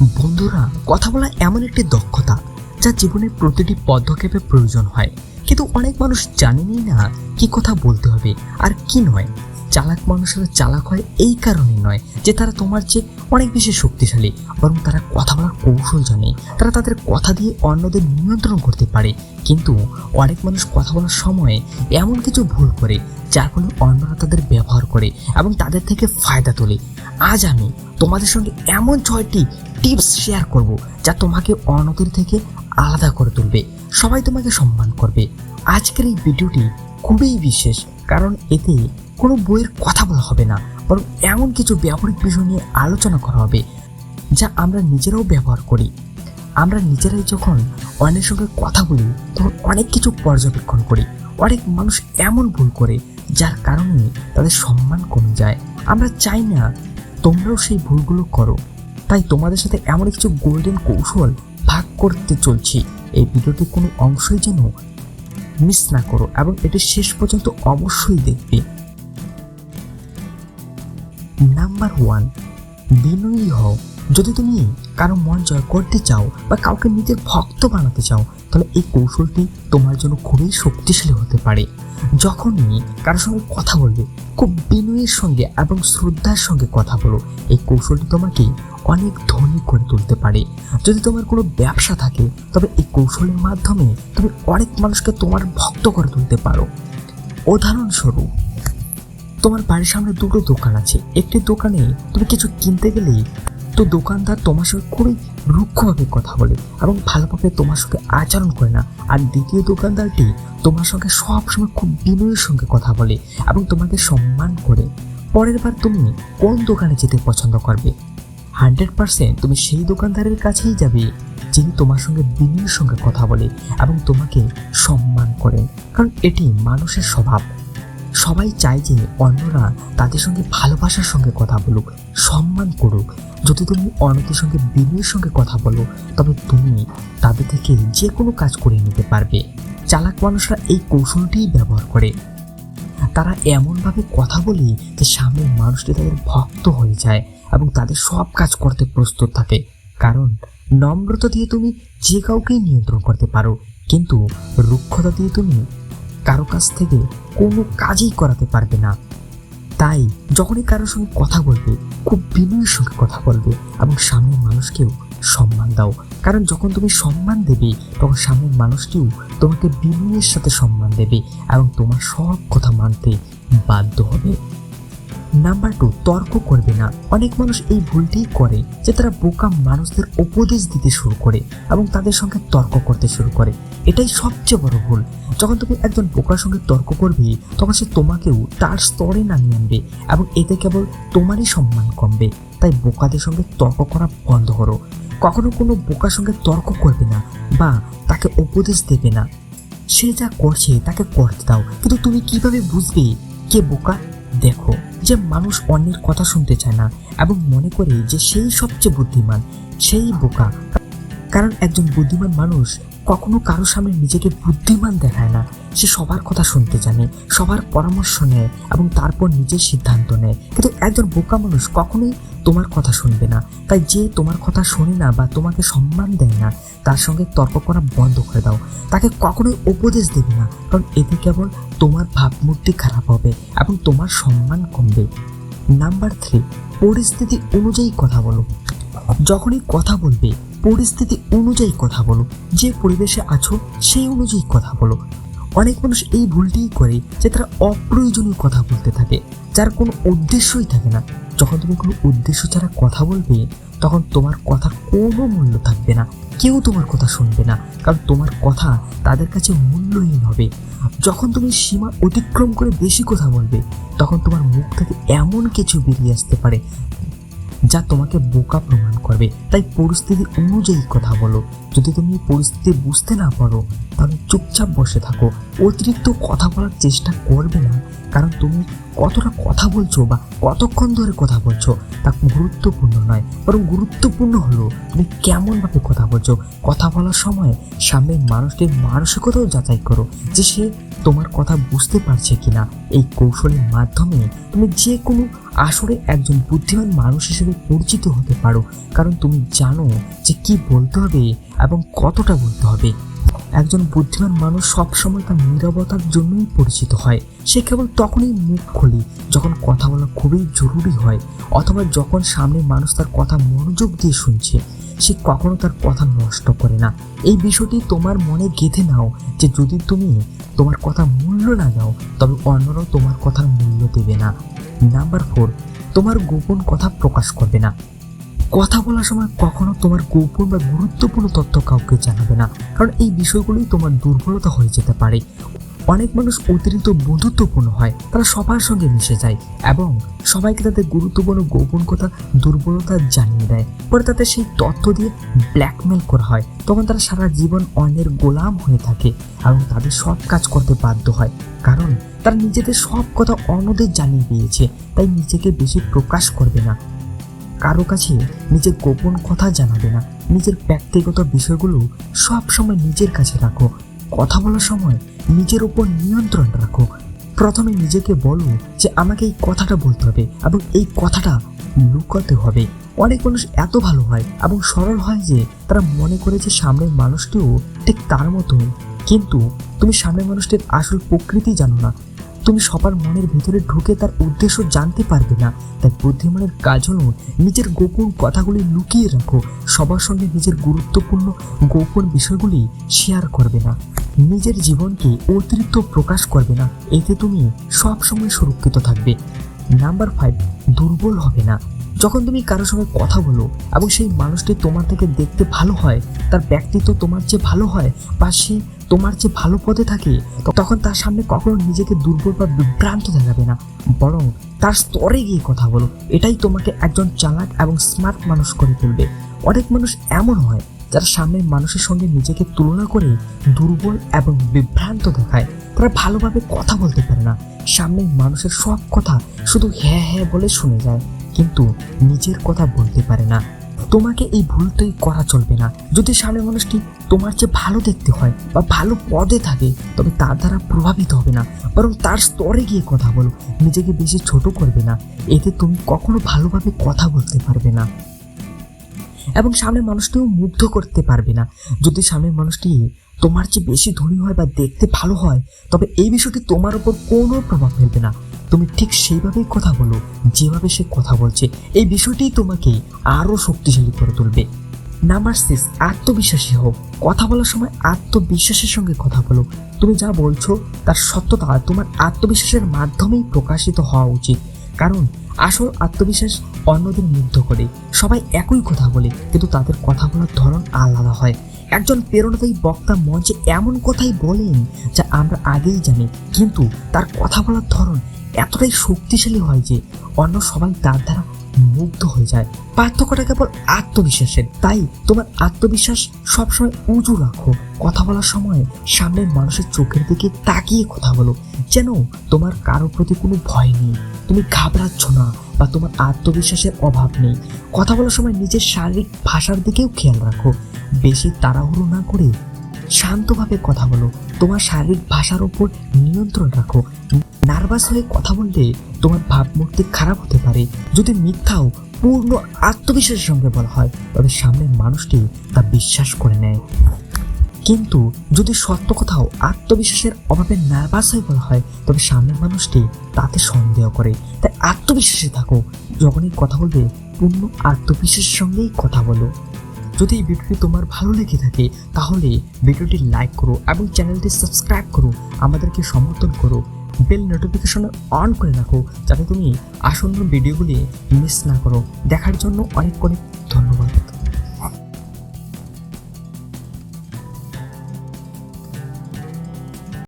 বন্ধুরা, কথা বলা এমন একটি দক্ষতা যা জীবনের প্রতিটি পদক্ষেপে প্রয়োজন হয়। কিন্তু অনেক মানুষ জানেনই না কি কথা বলতে হবে আর কি নয়। চালাক মানুষেরা চালাক হয় এই কারণে নয় যে তারা তোমার চেয়ে অনেক বেশি শক্তিশালী, বরং তারা কথা বলার কৌশল জানে। তারা তাদের কথা দিয়ে অন্যদের নিয়ন্ত্রণ করতে পারে। কিন্তু অনেক মানুষ কথা বলার সময় এমন কিছু ভুল করে, যার ফলে অন্যরা তাদের ব্যবহার করে এবং তাদের থেকে ফায়দা তোলে। আজ আমি তোমাদের সঙ্গে এমন ছয়টি টিপস শেয়ার করব, যা তোমাকে অন্যদের থেকে আলাদা করে তুলবে, সবাই তোমাকে সম্মান করবে। আজকের এই ভিডিওটি খুবই বিশেষ, কারণ এতে কোনো বইয়ের কথা বলা হবে না, বরং এমন কিছু ব্যবহারিক বিষয় নিয়ে আলোচনা করা হবে, যা আমরা নিজেরাও ব্যবহার করি। আমরা নিজেরাই যখন অন্যের সঙ্গে কথা বলি, তখন অনেক কিছু পর্যবেক্ষণ করি। অনেক মানুষ এমন ভুল করে, যার কারণে তাদের সম্মান কমে যায়। আমরা চাই না তোমরাও সেই ভুলগুলো করো। তাই তোমাদের সাথে এমন কিছু গোল্ডেন কৌশল ভাগ করতে চলছি। এই ভিডিওটি কোনো অংশই যেন মিস না করো, এবং এটি শেষ পর্যন্ত অবশ্যই দেখবে। নাম্বার ওয়ান বিনয়ী হও। যদি তুমি কারও মন জয় করতে চাও বা কাউকে নিজের ভক্ত বানাতে চাও, তাহলে এই কৌশলটি তোমার জন্য খুবই শক্তিশালী হতে পারে। যখনই কারোর সঙ্গে কথা বলবে, খুব বিনয়ের সঙ্গে এবং শ্রদ্ধার সঙ্গে কথা বলো, এই কৌশলটি তোমাকে অনেক ধনী করে তুলতে পারে। যদি তোমার কোনো ব্যবসা থাকে, তবে এই কৌশলের মাধ্যমে তুমি অনেক মানুষকে তোমার ভক্ত করে তুলতে পারো। উদাহরণস্বরূপ তোমার বাড়ির সামনে দুটো দোকান আছে। একটি দোকানে তুমি কিছু কিনতে গেলে তো দোকানদার তোমার সঙ্গে খুবই রুক্ষভাবে কথা বলে এবং ভালোভাবে তোমার সঙ্গে আচরণ করে না। আর দ্বিতীয় দোকানদারটি তোমার সঙ্গে সবসময় খুব বিনয়ের সঙ্গে কথা বলে এবং তোমাকে সম্মান করে। পরের বার তুমি কোন দোকানে যেতে পছন্দ করবে? হান্ড্রেড পার্সেন্ট তুমি সেই দোকানদারের কাছেই যাবে যিনি তোমার সঙ্গে বিনয়ের সঙ্গে কথা বলে এবং তোমাকে সম্মান করেন। কারণ এটি মানুষের স্বভাব। সবাই চায় যে অন্যরা তাদের সঙ্গে ভালোবাসার সঙ্গে কথা বলুক, সম্মান করুক। যদি তুমি অন্যদের সঙ্গে বিনয়ের সঙ্গে কথা বলো, তবে তুমি তাদের থেকে যে কোনো কাজ করে নিতে পারবে। চালাক মানুষরা এই কৌশলটিই ব্যবহার করে। তারা এমনভাবে কথা বলে যে সামনের মানুষটি তাদের ভক্ত হয়ে যায় এবং তাদের সব কাজ করতে প্রস্তুত থাকে। কারণ নম্রতা দিয়ে তুমি যে কাউকেই নিয়ন্ত্রণ করতে পারো, কিন্তু রুক্ষতা দিয়ে তুমি কারও কাছ থেকে কোনো কাজই করাতে পারবে না। তাই যখনই কারোর সঙ্গে কথা বলবে, খুব বিনয়ের সঙ্গে কথা বলবে এবং সামনের মানুষকেও সম্মান দাও। কারণ যখন তুমি সম্মান দেবে, তখন সামনের মানুষটিও তোমাকে বিনয়ের সাথে সম্মান দেবে এবং তোমার সব কথা মানতে বাধ্য হবে। নাম্বার টু তর্ক করবে না। অনেক মানুষ এই ভুলটিই করে যে তারা বোকা মানুষদের উপদেশ দিতে শুরু করে এবং তাদের সঙ্গে তর্ক করতে শুরু করে। এটাই সবচেয়ে বড় ভুল। যখন তুমি একজন বোকার সঙ্গে তর্ক করবে, তখন সে তোমাকেও তার স্তরে নামিয়ে আনবে এবং এতে কেবল তোমারই সম্মান কমবে। তাই বোকাদের সঙ্গে তর্ক করা বন্ধ করো। কখনো কোনো বোকার সঙ্গে তর্ক করবে না বা তাকে উপদেশ দেবে না। সে যা করছে, তাকে করতে দাও। কিন্তু তুমি কীভাবে বুঝবে? কে বোকা? দেখো। যে মানুষ অন্যের কথা শুনতে চায় না এবং মনে করে যে সেই সবচেয়ে বুদ্ধিমান, সেই বোকা। কারণ একজন বুদ্ধিমান মানুষ কখনো কারও সামনে নিজেকে বুদ্ধিমান দেখায় না। সে সবার কথা শুনতে জানে, সবার পরামর্শ নেয় এবং তারপর নিজের সিদ্ধান্ত নেয়। কিন্তু একজন বোকা মানুষ কখনোই তোমার কথা শুনবে না। তাই যে তোমার কথা শোনে না বা তোমাকে সম্মান দেয় না, তার সঙ্গে তর্ক করা বন্ধ করে দাও। তাকে কখনোই উপদেশ দেবে না, কারণ এতে কেবল তোমার ভাবমূর্তি খারাপ হবে এবং তোমার সম্মান কমবে। নাম্বার থ্রি, পরিস্থিতি অনুযায়ী কথা বলো। যখনই কথা বলবে পরিস্থিতি অনুযায়ী কথা বলো। যে পরিবেশে আছো, সেই অনুযায়ী কথা বলো। অনেক মানুষ এই ভুলটিই করে যে তারা অপ্রয়োজনীয় কথা বলতে থাকে, যার কোনো উদ্দেশ্যই থাকে না। যখন তুমি কোনো উদ্দেশ্য ছাড়া কথা বলবে, তখন তোমার কথার কোনো মূল্য থাকবে না। কেউ তোমার কথা শুনবে না, কারণ তোমার কথা তাদের কাছে মূল্যহীন হবে। যখন তুমি সীমা অতিক্রম করে বেশি কথা বলবে, তখন তোমার মুখ থেকে এমন কিছু বেরিয়ে আসতে পারে যা তোমাকে বোকা প্রমাণ করবে। তাই পরিস্থিতি অনুযায়ী কথা বলো। যদি তুমি পরিস্থিতি বুঝতে না পারো, তাহলে চুপচাপ বসে থাকো। অতিরিক্ত কথা বলার চেষ্টা করবে না। কারণ তুমি কতটা কথা বলছো বা কতক্ষণ ধরে কথা বলছো তা গুরুত্বপূর্ণ নয়। বরং গুরুত্বপূর্ণ হলো তুমি কেমনভাবে কথা বলছো। কথা বলার সময় সামনের মানুষটির মানসিকতাও যাচাই করো। যে সে তোমার কথা বুঝতে পারছে কিনা? এই কৌশলের মাধ্যমে তুমি যে কোনো আসরে একজন বুদ্ধিমান মানুষ হিসেবে পরিচিত হতে পারো। কারণ তুমি জানো যে কি বলতে হবে এবং কতটা বলতে হবে। একজন বুদ্ধিমান মানুষ সবসময় তার নিরবতার জন্যই পরিচিত হয়। সে কেবল তখনই মুখ খোলে যখন কথা বলা খুবই জরুরি হয়, অথবা যখন সামনে মানুষ তার কথা মনোযোগ দিয়ে শুনছে। সে কখনো তার কথা নষ্ট করে না। এই বিষয়টি তোমার মনে গেঁথে নাও যে যদি তুমি তোমার কথা মূল্য না দাও তবে অন্যরাও তোমার কথার মূল্য দেবে না। নাম্বার ফোর, তোমার গোপন কথা প্রকাশ করবে না। কথা বলার সময় কখনো তোমার গোপন বা গুরুত্বপূর্ণ তথ্য কাউকে জানাবে না। কারণ এই বিষয়গুলোই তোমার দুর্বলতা হয়ে যেতে পারে। অনেক মানুষ অতিরিক্ত বন্ধুত্বপূর্ণ হয়, তারা সবার সঙ্গে মিশে যায় এবং সবাইকে তাদের গুরুত্বপূর্ণ গোপন কথা, দুর্বলতা জানিয়ে দেয়। পরে তাদের সেই তথ্য দিয়ে ব্ল্যাকমেল করা হয়। তখন তারা সারা জীবন অন্যের গোলাম হয়ে থাকে এবং তাদের সব কাজ করতে বাধ্য হয়। কারণ তারা নিজেদের সব কথা অন্যদের জানিয়ে দিয়েছে, তাই নিজেকে বেশি প্রকাশ করবে না। কারও কাছে নিজের গোপন কথা জানাবে না। নিজের ব্যক্তিগত বিষয়গুলো সব সময় নিজের কাছে রাখো। কথা বলার সময় নিজের উপর নিয়ন্ত্রণ রাখো। প্রথমে নিজেকে বলো যে আমাকে এই কথাটা বলতে হবে এবং এই কথাটা লুকাতে হবে। অনেক মানুষ এত ভালো হয় এবং সরল হয় যে তারা মনে করে যে সামনের মানুষটিও ঠিক তার মতোই কিন্তু তুমি সামনের মানুষটির আসল প্রকৃতি জানো না। তুমি সবার মনের ভিতরে ঢুকে তার উদ্দেশ্য জানতে পারবে না। তাই বুদ্ধিমানের কাজ হল নিজের গোপন কথাগুলি লুকিয়ে রাখো। সবার সঙ্গে নিজের গুরুত্বপূর্ণ গোপন বিষয়গুলি শেয়ার করবে না। নিজের জীবনকে অতিরিক্ত প্রকাশ করবে না। এতে তুমি সব সময় সুরক্ষিত থাকবে। নাম্বার ফাইভ দুর্বল হবে না। যখন তুমি কারোর সঙ্গে কথা বলো এবং সেই মানুষটি তোমার থেকে দেখতে ভালো হয়, তার ব্যক্তিত্ব তোমার চেয়ে ভালো হয় বা সে তোমার যে ভালো পদে থাকে, তখন তার সামনে কখনো নিজেকে দুর্বল বা বিভ্রান্ত দেখাবে না। বরং তার স্তরে গিয়ে কথা বলো। এটাই তোমাকে একজন চালাক এবং স্মার্ট মানুষ করে তুলবে। অনেক মানুষ এমন হয়, যারা সামনের মানুষের সঙ্গে নিজেকে তুলনা করে দুর্বল এবং বিভ্রান্ত দেখায়। তারা ভালোভাবে কথা বলতে পারে না। সামনের মানুষের সব কথা শুধু হ্যাঁ হ্যাঁ বলে শুনে যায়, কিন্তু নিজের কথা বলতে পারে না। তোমাকে এই ভুলটাই করা চলবে না। যদি সামনের মানুষটি তোমার চেয়ে ভালো দেখতে হয় বা ভালো পদে থাকে, তবে তার দ্বারা প্রভাবিত হবে না। বরং তার স্তরে গিয়ে কথা বলো। নিজেকে বেশি ছোট করবে না। এতে তুমি কখনো ভালোভাবে কথা বলতে পারবে না। এবং সামনের মানুষটিও মুগ্ধ করতে পারবে না। যদি সামনের মানুষটি তোমার চেয়ে বেশি ধনী হয় বা দেখতে ভালো হয়, তবে এই বিষয়টি তোমার উপর কোনো প্রভাব ফেলবে না। তুমি ঠিক সেইভাবেই কথা বলো, যেভাবে সে কথা বলছে। এই বিষয়টি তোমাকে আরও শক্তিশালী করে তুলবে। নাম্বার সিক্স আত্মবিশ্বাসী হোক কথা বলার সময় আত্মবিশ্বাসের সঙ্গে কথা বলো। তুমি যা বলছো, তার সত্যতা তোমার আত্মবিশ্বাসের মাধ্যমেই প্রকাশিত হওয়া উচিত। কারণ আসল আত্মবিশ্বাস অন্যদের মুগ্ধ করে। সবাই একই কথা বলে, কিন্তু তাদের কথা বলার ধরন আলাদা হয়। একজন প্রেরণাদায়ী বক্তা মঞ্চে এমন কথাই বলেন, যা আমরা আগেই জানি, কিন্তু তার কথা বলার ধরন এতটাই শক্তিশালী হয় যে অন্য সবাই তার দ্বারা মুগ্ধ হয়ে যায়। পার্থক্যটা কেবল আত্মবিশ্বাসের। তাই তোমার আত্মবিশ্বাস সবসময় উঁচু রাখো। কথা বলার সময় সামনের মানুষের চোখের দিকে তাকিয়ে কথা বলো। যেন তোমার কারও প্রতি কোনো ভয় নেই। তুমি ঘাবড়াচ্ছ না বা তোমার আত্মবিশ্বাসের অভাব নেই। কথা বলার সময় নিজের শারীরিক ভাষার দিকেও খেয়াল রাখো। বেশি তাড়াহুড়ো না করে শান্তভাবে কথা বলো। তোমার শারীরিক ভাষার উপর নিয়ন্ত্রণ রাখো। নার্ভাস হয়ে কথা বললে তোমার ভাবমূর্তি খারাপ হতে পারে। যদি মিথ্যাও পূর্ণ আত্মবিশ্বাসের সঙ্গে বলা হয়, তবে সামনের মানুষটি তা বিশ্বাস করে নেয়। কিন্তু যদি সত্য কথাও আত্মবিশ্বাসের অভাবে নার্ভাস হয়ে বলা হয়, তবে সামনের মানুষটি তাতে সন্দেহ করে। তাই আত্মবিশ্বাসে থাকো। যখনই কথা বলবে, পূর্ণ আত্মবিশ্বাসের সঙ্গেই কথা বলো। যদি এই ভিডিওটি তোমার ভালো লেগে থাকে, তাহলে ভিডিওটি লাইক করো এবং চ্যানেলটি সাবস্ক্রাইব করো। আমাদেরকে সমর্থন করো। বেল নোটিফিকেশন অন করে রাখো যাতে তুমি আসন্ন ভিডিওগুলি মিস না করো। দেখার জন্য অনেক অনেক